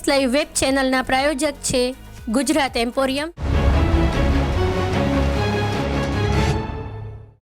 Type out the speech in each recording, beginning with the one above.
S live web ચેનલના પ્રાયોજક છે Gujarat emporium.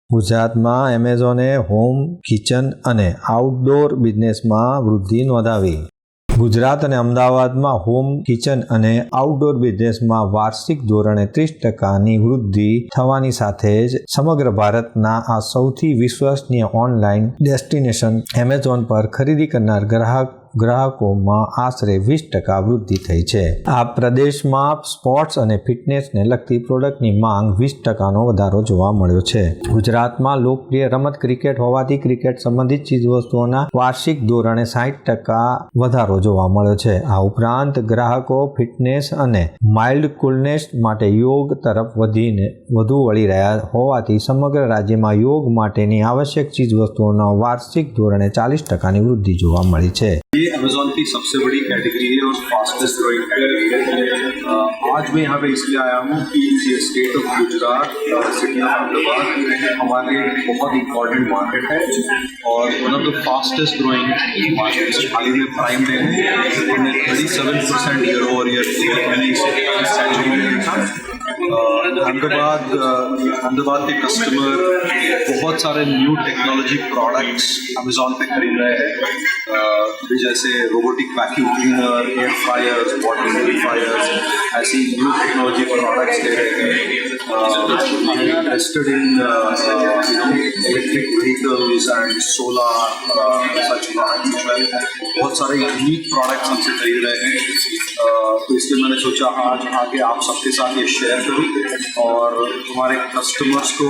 ગુજરાતમાં એમેઝોને હોમ, કિચન અને આઉટડોર બિઝનેસમાં વૃદ્ધિ નોંધાવી. ગુજરાત અને અમદાવાદમાં હોમ, કિચન અને આઉટડોર બિઝનેસમાં વાર્ષિક ધોરણે ત્રીસ ટકાની વૃદ્ધિ થવાની સાથે જ સમગ્ર ભારતના આ સૌથી વિશ્વસનીય ઓનલાઈન ડેસ્ટિનેશન એમેઝોન પર ખરીદી કરનાર ગ્રાહક ગ્રાહકોમાં આશરે વીસ ટકા વૃદ્ધિ થઈ છે. આ પ્રદેશમાં સ્પોર્ટ્સ અને ફિટનેસને લગતી પ્રોડક્ટની માંગ વીસ ટકાનો વધારો જોવા મળ્યો છે. ગુજરાતમાં લોકપ્રિય રમત ક્રિકેટ હોવાથી ક્રિકેટ સંબંધિત ચીજવસ્તુઓના વાર્ષિક ધોરણે સાઠ ટકા વધારો જોવા મળ્યો છે. આ ઉપરાંત ગ્રાહકો ફિટનેસ અને માઇલ્ડ કુલનેસ માટે યોગ તરફ વધીને વધુ વળી રહ્યા હોવાથી સમગ્ર રાજ્યમાં યોગ માટેની આવશ્યક ચીજવસ્તુઓના વાર્ષિક ધોરણે ચાલીસ ટકાની વૃદ્ધિ જોવા મળી છે. لیے امیزون کی سب سے بڑی کیٹیگری ہے اور فاسٹسٹ گروئنگ کیٹیگری ہے۔ آج میں یہاں پہ اس لیے آیا ہوں کہ یہ اسٹیٹ آف گجرات سٹی آف حیدرآباد ہمارے بہت امپورٹنٹ مارکیٹ ہے اور ون آف دا فاسٹسٹ گروئنگ مارکیٹس حال ہی میں پرائم میں ہے۔ تھرٹی سیون پرسینٹ ایئر اوور ایئر احمد آباد احمد آباد کے کسٹمر بہت سارے نیو ٹیکنالوجی پروڈکٹس امیزون پہ خرید رہے ہیں۔ جیسے روبوٹک ویکیوم کلینر ایئر فرائرز واٹر پیوریفائرز ایسی نیو ٹیکنالوجی پروڈکٹس لے رہے ہیں۔ الیکٹرک وہیکلز اینڈ سولار بہت سارے یونیک پروڈکٹس ہم سے خرید رہے ہیں۔ تو اس لیے میں نے سوچا آج آ کے آپ سب کے ساتھ یہ شیئر کروں۔ اور ہمارے کسٹمرس کو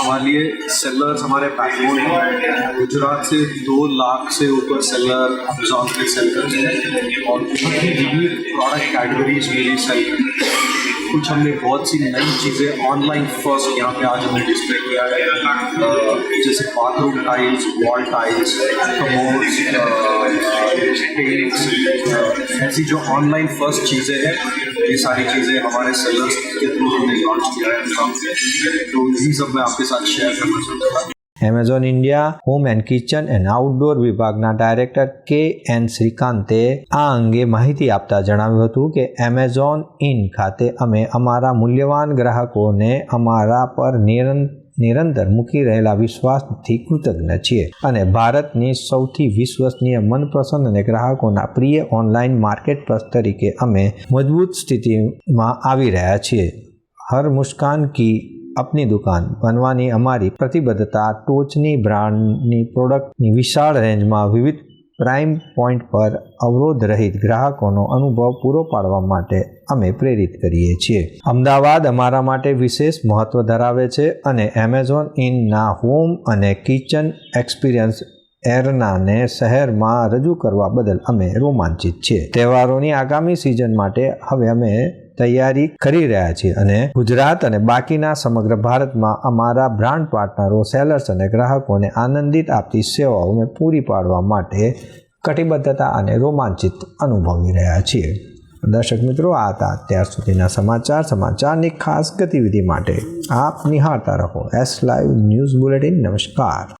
ہمارے لیے سیلرس ہمارے بیک ہیں. گجرات سے دو لاکھ سے اوپر سیلر امیزون کے سیل ہیں. اور پروڈکٹ کیٹیگریز میں بھی سیل کر کچھ ہم نے بہت سی نئی چیزیں آن لائن فرسٹ یہاں پہ آج ہم نے ڈسپلے کیا ہے. جیسے باتھ روم ٹائلس وال ٹائلس کموڈس پینٹنگ ایسی جو آن لائن فرسٹ چیزیں ہیں، یہ ساری چیزیں ہمارے سیلرس کے تھرو ہم نے لانچ کیا ہے تو یہی سب میں آپ کے ساتھ شیئر کرنا چاہتا تھا Amazon India home and kitchen and outdoor વિભાગના ડાયરેક્ટર કે એન શ્રીકાંતે આ અંગે માહિતી આપતા જણાવ્યું હતું કે એમેઝોન ઇન ખાતે અમે અમારા મૂલ્યવાન ગ્રાહકોને અમારા પર નિરંતર નિરંતર મૂકી રહેલા વિશ્વાસથી કૃતજ્ઞ છીએ અને ભારતની સૌથી વિશ્વસનીય મનપસંદ અને ગ્રાહકોના પ્રિય ઓનલાઈન માર્કેટ પ્લસ તરીકે અમે મજબૂત સ્થિતિમાં આવી રહ્યા છીએ. હર મુસ્કાન કી અપની દુકાન બનવાની અમારી પ્રતિબદ્ધતા ટોચની બ્રાન્ડની પ્રોડક્ટની વિશાળ રેન્જમાં વિવિધ પ્રાઇમ પોઈન્ટ પર અવરોધ રહિત ગ્રાહકોનો અનુભવ પૂરો પાડવા માટે અમે પ્રેરિત કરીએ છીએ. અમદાવાદ અમારા માટે વિશેષ મહત્વ ધરાવે છે અને એમેઝોન ઇનના હોમ અને કિચન એક્સપિરિયન્સ એરનાને શહેરમાં રજૂ કરવા બદલ અમે રોમાંચિત છીએ. તહેવારોની આગામી સિઝન માટે હવે અમે તૈયારી કરી રહ્યા છીએ અને ગુજરાત અને બાકીના સમગ્ર ભારતમાં અમારા બ્રાન્ડ પાર્ટનરો સેલર્સ અને ગ્રાહકોને આનંદિત આપતી સેવાઓને પૂરી પાડવા માટે કટિબદ્ધતા અને રોમાંચિત અનુભવી રહ્યા છીએ. દર્શક મિત્રો, આ હતા અત્યાર સુધીના સમાચાર. સમાચારની ખાસ ગતિવિધિ માટે આપ નિહાળતા રહો. એસ લાઈવ ન્યૂઝ બુલેટિન નમસ્કાર.